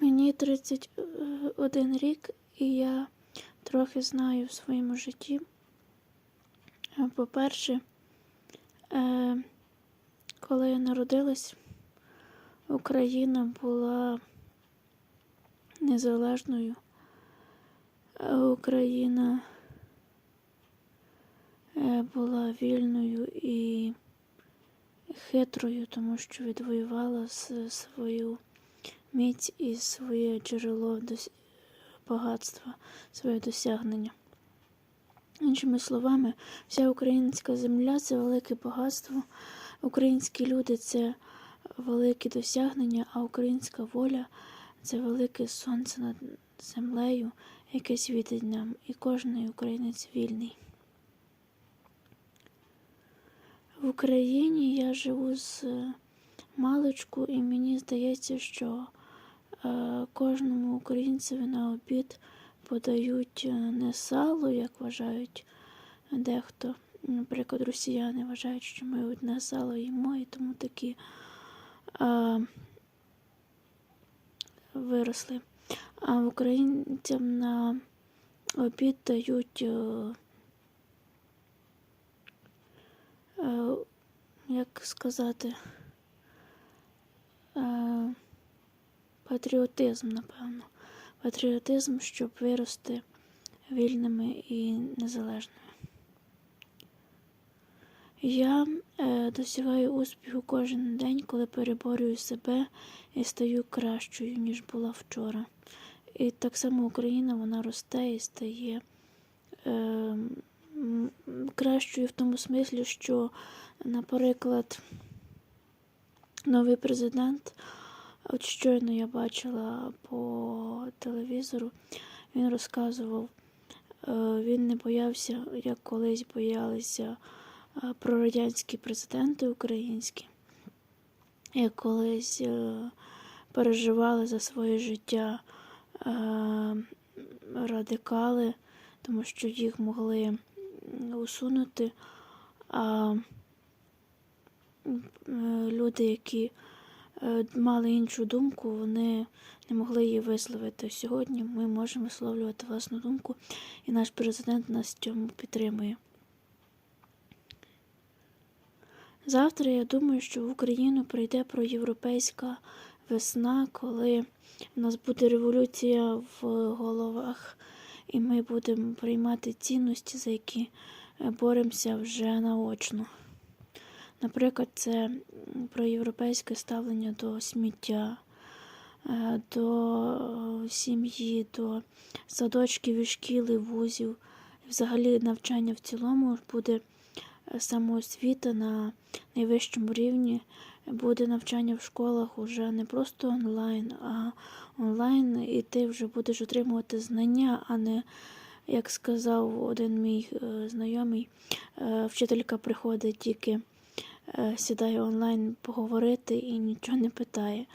Мені 31 рік, і я трохи знаю в своєму житті. Е, По-перше, е, коли я народилась, Україна була незалежною. Е, Україна е, була вільною і хитрою, тому що відвоювала свою міць і своє джерело багатства, своє досягнення. Іншими словами, вся українська земля це велике багатство, українські люди це великі досягнення, а українська воля це велике сонце над землею, яке світить нам, і кожен українець вільний. В Україні я живу з е, маличку, і мені здається, що кожному українцеві на обід подають е, не сало, як вважають дехто. Наприклад, росіяни вважають, що ми одне сало їмо, і тому такі е, виросли. А українцям на обід дають, е, е, як сказати, патріотизм, напевно. Патріотизм, щоб вирости вільними і незалежними. Я е, досягаю успіху кожен день, коли переборюю себе і стаю кращою, ніж була вчора. І так само Україна вона росте і стає е, кращою в тому смислі, що, наприклад, новий президент, от щойно я бачила по телевізору, він розказував, е, він не боявся, як колись боялися е, прорадянські президенти українські, як колись е, переживали за своє життя радикали, тому що їх могли усунути. А люди, які мали іншу думку, вони не могли її висловити. Сьогодні ми можемо висловлювати власну думку, і наш президент нас в цьому підтримує. Завтра я думаю, що в Україну прийде проєвропейська весна, коли у нас буде революція в головах, і ми будемо приймати цінності, за які е, боремося вже наочно. Наприклад, це м, проєвропейське ставлення до сміття, е, до е, сім'ї, до садочків і шкіл і вузів. Взагалі навчання в цілому буде е, самоосвіта на найвищому рівні. Буде навчання в школах уже не просто онлайн, а онлайн, і ти вже будеш отримувати знання, а не, як сказав один мій знайомий, вчителька приходить тільки сідає онлайн поговорити і нічого не питає.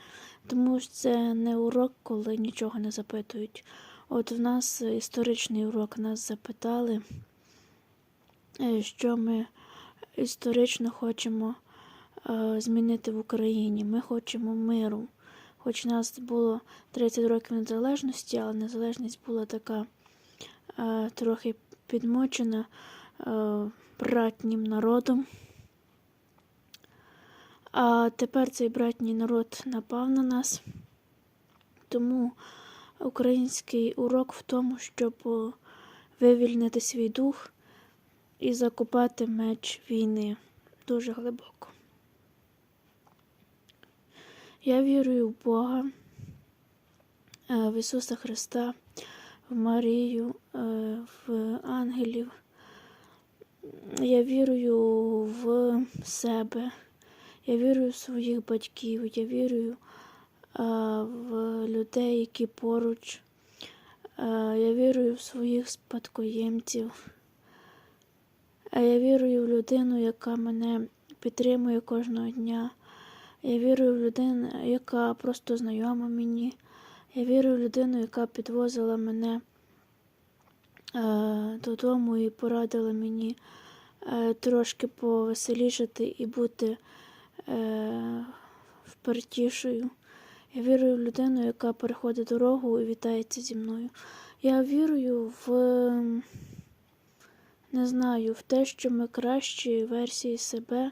Тому що це не урок, коли нічого не запитують. От в нас історичний урок нас запитали, е, що ми історично хочемо е, змінити в Україні. Ми хочемо миру. Хоч нас було 30 років незалежності, але незалежність була така е, трохи підмочена е, братнім народом. А тепер цей братній народ напав на нас. Тому український урок в тому, щоб вивільнити свій дух і закопати меч війни дуже глибоко. Я вірую в Бога, е, в Ісуса Христа, в Марію, е, в ангелів. Я вірую в себе, я вірую в своїх батьків, я вірую е, в людей, які поруч. Е, Я вірую в своїх спадкоємців. Е, Я вірую в людину, яка мене підтримує кожного дня. Я вірую в людину, яка просто знайома мені. Я вірю в людину, яка підвозила мене додому і порадила мені трошки повеселішати і бути е, впертішою. Я вірую в людину, яка переходить дорогу і вітається зі мною. Я вірую в не знаю, в те, що ми кращі версії себе,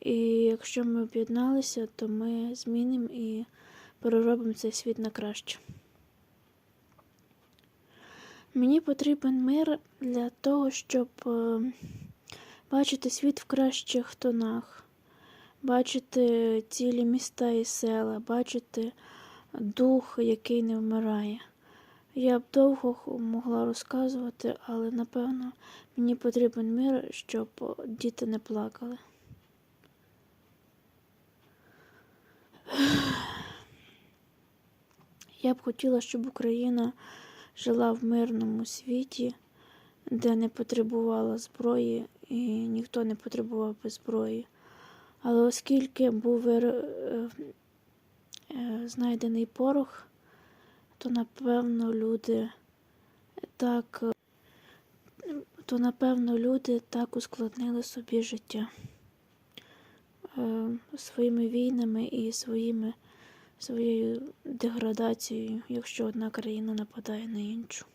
і якщо ми об'єдналися, то ми змінимо і переробимо цей світ на краще. Мені потрібен мир для того, щоб е, бачити світ в кращих тонах, бачити цілі міста і села, бачити дух, який не вмирає. Я б довго могла розказувати, але напевно мені потрібен мир, щоб діти не плакали. Я б хотіла, щоб Україна жила в мирному світі, де не потребувала зброї і ніхто не потребував би зброї. Але оскільки був е, е, знайдений порох, то напевно люди так, е, то напевно люди так ускладнили собі життя своїми війнами і своїми, своєю деградацією, якщо одна країна нападає на іншу.